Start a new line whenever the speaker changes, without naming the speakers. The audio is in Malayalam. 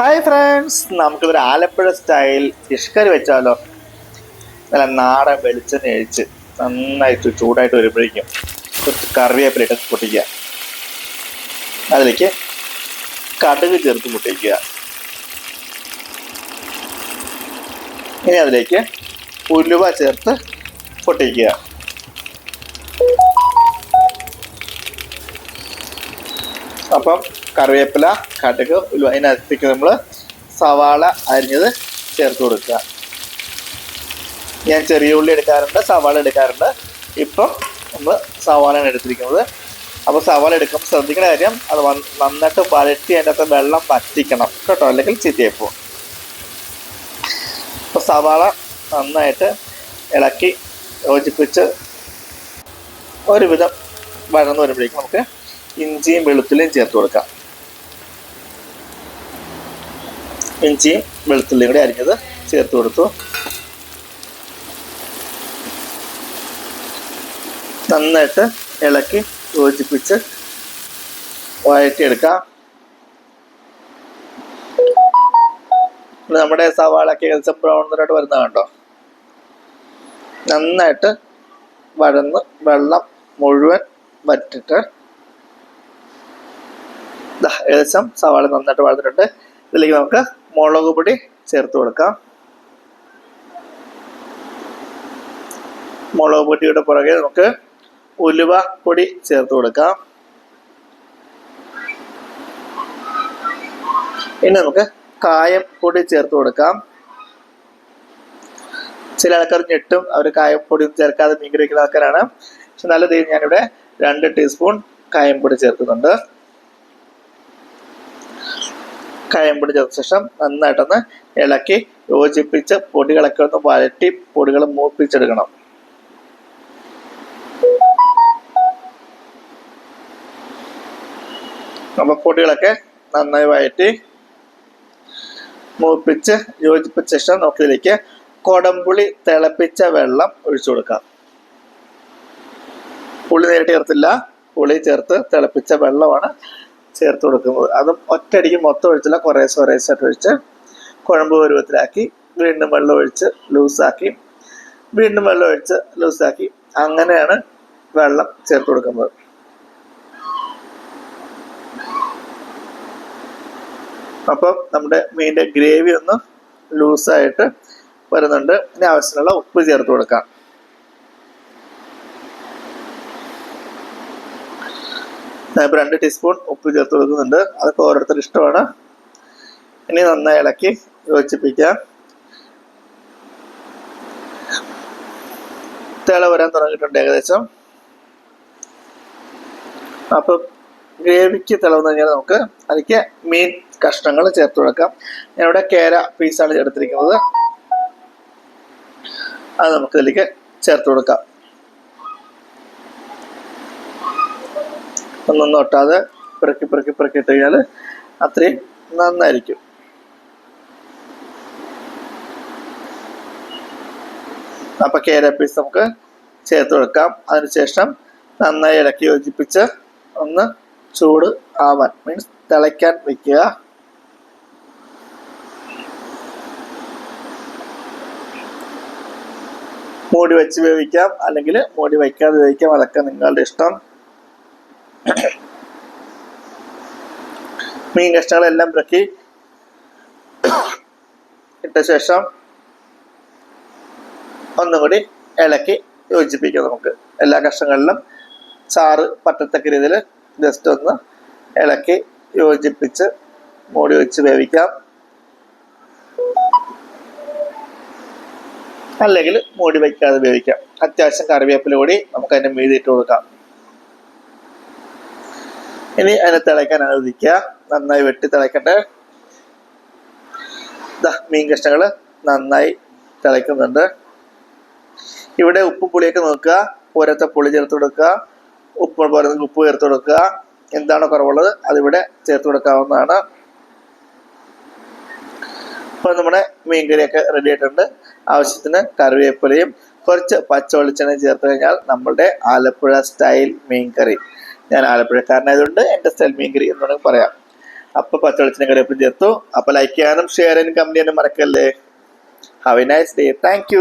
ഹായ് ഫ്രണ്ട്സ് നമുക്കിതൊരു ആലപ്പുഴ സ്റ്റൈൽ ഫിഷ് കറി വെച്ചാലോ? നല്ല നാടൻ വെളിച്ചെണ്ണ അഴിച്ച് നന്നായിട്ട് ചൂടായിട്ട് വരുമ്പോഴേക്കും കുറച്ച് കറിവേപ്പില ഇട്ട് പൊട്ടിക്കുക. അതിലേക്ക് കടുക് ചേർത്ത് പൊട്ടിക്കുക. ഇനി അതിലേക്ക് ഉലുവ ചേർത്ത് പൊട്ടിക്കുക. അപ്പം കറിവേപ്പില കടുക് ഉലുവ. അതിനകത്തേക്ക് നമ്മൾ സവാള അരിഞ്ഞത് ചേർത്ത് കൊടുക്കുക. ഞാൻ ചെറിയ ഉള്ളി എടുക്കാറുണ്ട് സവാള എടുക്കാറുണ്ട്. ഇപ്പം നമ്മൾ സവാളയാണ് എടുത്തിരിക്കുന്നത്. അപ്പോൾ സവാള എടുക്കുമ്പോൾ ശ്രദ്ധിക്കേണ്ട കാര്യം അത് നന്നായിട്ട് വരട്ടി അതിന്റെ അകത്ത് വെള്ളം വറ്റിക്കണം കേട്ടോ. അല്ലെങ്കിൽ ചീത്തയപ്പോ അപ്പോൾ സവാള നന്നായിട്ട് ഇളക്കി യോജിപ്പിച്ച് ഒരുവിധം വഴന്നു വരുമ്പോഴേക്കും നമുക്ക് ഇഞ്ചിയും വെളുത്തുള്ളിയും ചേർത്ത് കൊടുക്കാം. ഇഞ്ചിയും വെളുത്തുള്ളിയും കൂടി അരിഞ്ഞത് ചേർത്ത് കൊടുത്തു. നന്നായിട്ട് ഇളക്കി യോജിപ്പിച്ച് വഴറ്റിയെടുക്കാം. നമ്മുടെ സവാളൊക്കെ ഏകദേശം ബ്രൗൺ നിറമായിട്ട് വരുന്ന കണ്ടോ? നന്നായിട്ട് വഴന്ന് വെള്ളം മുഴുവൻ വറ്റിട്ട് ഏകദേശം സവാള നന്നായിട്ട് വളർന്നിട്ടുണ്ട് ഇതിലേക്ക് നമുക്ക് മുളക് പൊടി ചേർത്ത് കൊടുക്കാം. മുളക് പൊടിയുടെ പുറകെ നമുക്ക് ഉലുവ പൊടി ചേർത്ത് കൊടുക്കാം. ഇനി നമുക്ക് കായം പൊടി ചേർത്ത് കൊടുക്കാം. ചില ആൾക്കാർ ഞെട്ടും അവർ കായപ്പൊടി ചേർക്കാതെ മീൻ കറി വയ്ക്കുന്ന ആൾക്കാരാണ്. പക്ഷെ നല്ല രീതിയിൽ ഞാനിവിടെ രണ്ട് ടീസ്പൂൺ കായംപൊടി ചേർക്കുന്നുണ്ട്. കായംപൊടി ചേർത്ത ശേഷം നന്നായിട്ടൊന്ന് ഇളക്കി യോജിപ്പിച്ച് പൊടികളൊക്കെ ഒന്ന് വരട്ടി പൊടികൾ മൂപ്പിച്ചെടുക്കണം. അപ്പൊ പൊടികളൊക്കെ നന്നായി വഴറ്റി മൂപ്പിച്ച് യോജിപ്പിച്ച ശേഷം നമുക്കിതിലേക്ക് കൊടംപുളി തിളപ്പിച്ച വെള്ളം ഒഴിച്ചു കൊടുക്കാം. പുളി നേരിട്ട് ചേർത്തില്ല. പുളി ചേർത്ത് തിളപ്പിച്ച വെള്ളമാണ് ചേർത്ത് കൊടുക്കുന്നത്. അതും ഒറ്റയടിക്ക് മൊത്തം ഒഴിച്ചില്ല. കുറേശ്ശെ കുറേശ്ശായിട്ട് ഒഴിച്ച് കുഴമ്പ് പരുവത്തിലാക്കി വീണ്ടും വെള്ളം ഒഴിച്ച് ലൂസാക്കി വീണ്ടും വെള്ളം ഒഴിച്ച് ലൂസാക്കി. അങ്ങനെയാണ് വെള്ളം ചേർത്ത് കൊടുക്കുന്നത്. അപ്പം നമ്മുടെ മീനിന്റെ ഗ്രേവി ഒന്ന് ലൂസായിട്ട് വരുന്നുണ്ട്. ഇനി ആവശ്യത്തിനുള്ള ഉപ്പ് ചേർത്ത് കൊടുക്കാം. ഞാനിപ്പോൾ രണ്ട് ടീസ്പൂൺ ഉപ്പ് ചേർത്ത് കൊടുക്കുന്നുണ്ട്. അതൊക്കെ ഓരോരുത്തരുടെ ഇഷ്ടമാണ്. ഇനി നന്നായി ഇളക്കി യോജിപ്പിക്കാം തിള വരാൻ തുടങ്ങിയിട്ടുണ്ട് ഏകദേശം. അപ്പം ഗ്രേവിക്ക് തിളവ് കഴിഞ്ഞാൽ നമുക്ക് അതിലേക്ക് മീൻ കഷ്ണങ്ങൾ ചേർത്ത് കൊടുക്കാം. ഞാൻ ഇവിടെ കേര പീസാണ് ചേർത്തിരിക്കുന്നത്. അത് നമുക്ക് ഇതിലേക്ക് ചേർത്ത് കൊടുക്കാം. ഒന്നൊന്നും ഒട്ടാതെ പിറക്കി പിറക്കി പിറക്കി ഇട്ട് കഴിഞ്ഞാൽ അത്രയും നന്നായിരിക്കും. അപ്പൊ കേര പീസ് നമുക്ക് ചേർത്ത് കൊടുക്കാം. അതിനുശേഷം നന്നായി ഇളക്കി യോജിപ്പിച്ച് ഒന്ന് ചൂട് ആവാൻ മീൻസ് തിളയ്ക്കാൻ വെക്കുക. മൂടി വെച്ച് വേവിക്കാം അല്ലെങ്കിൽ മൂടി വയ്ക്കാതെ വേവിക്കാം. അതൊക്കെ നിങ്ങളുടെ ഇഷ്ടം. മീൻ കഷ്ണങ്ങളെല്ലാം പിറക്കി ഇട്ട ശേഷം ഒന്നും കൂടി ഇളക്കി യോജിപ്പിക്കാം നമുക്ക്. എല്ലാ കഷ്ണങ്ങളിലും ചാറ് പറ്റത്തക്ക രീതിയിൽ ജസ്റ്റ് ഒന്ന് ഇളക്കി യോജിപ്പിച്ച് മൂടി വെച്ച് വേവിക്കാം. അല്ലെങ്കിൽ മൂടി വയ്ക്കാതെ വേവിക്കാം. അത്യാവശ്യം കറിവേപ്പില കൂടി നമുക്ക് അതിന്റെ മീതി ഇട്ട് കൊടുക്കാം. ഇനി അതിനെ തിളയ്ക്കാൻ അനുവദിക്കുക. നന്നായി വെട്ടി തിളയ്ക്കട്ടെ. മീൻ കഷ്ണങ്ങൾ നന്നായി തിളയ്ക്കുന്നുണ്ട്. ഇവിടെ ഉപ്പ് പുളിയൊക്കെ നോക്കുക. ഓരത്തെ പുളി ചേർത്ത് കൊടുക്കുക. ഉപ്പ് പറയുന്നത് ഉപ്പ് ചേർത്ത് കൊടുക്കുക. എന്താണോ കുറവുള്ളത്? അതിവിടെ ചേർത്ത് കൊടുക്കാവുന്നതാണ്. ഇപ്പൊ നമ്മുടെ മീൻകറിയൊക്കെ റെഡി ആയിട്ടുണ്ട്. ആവശ്യത്തിന് കറിവേപ്പിലയും കുറച്ച് പച്ച വെളിച്ചെണ്ണ ചേർത്ത് കഴിഞ്ഞാൽ നമ്മളുടെ ആലപ്പുഴ സ്റ്റൈൽ മീൻകറി ഞാൻ ആലപ്പുഴക്കാരനായതുകൊണ്ട് എന്റെ സ്റ്റൈൽ മീൻകറി എന്ന് വേണമെങ്കിൽ പറയാം. അപ്പൊ പച്ചവെളിച്ചിനും കറിവേപ്പിലും ചേർത്തു. അപ്പൊ ലൈക്ക് ചെയ്യാനും ഷെയർ ചെയ്യാനും കമന്റ് ചെയ്യാനും മറക്കല്ലേ. Have a nice day thank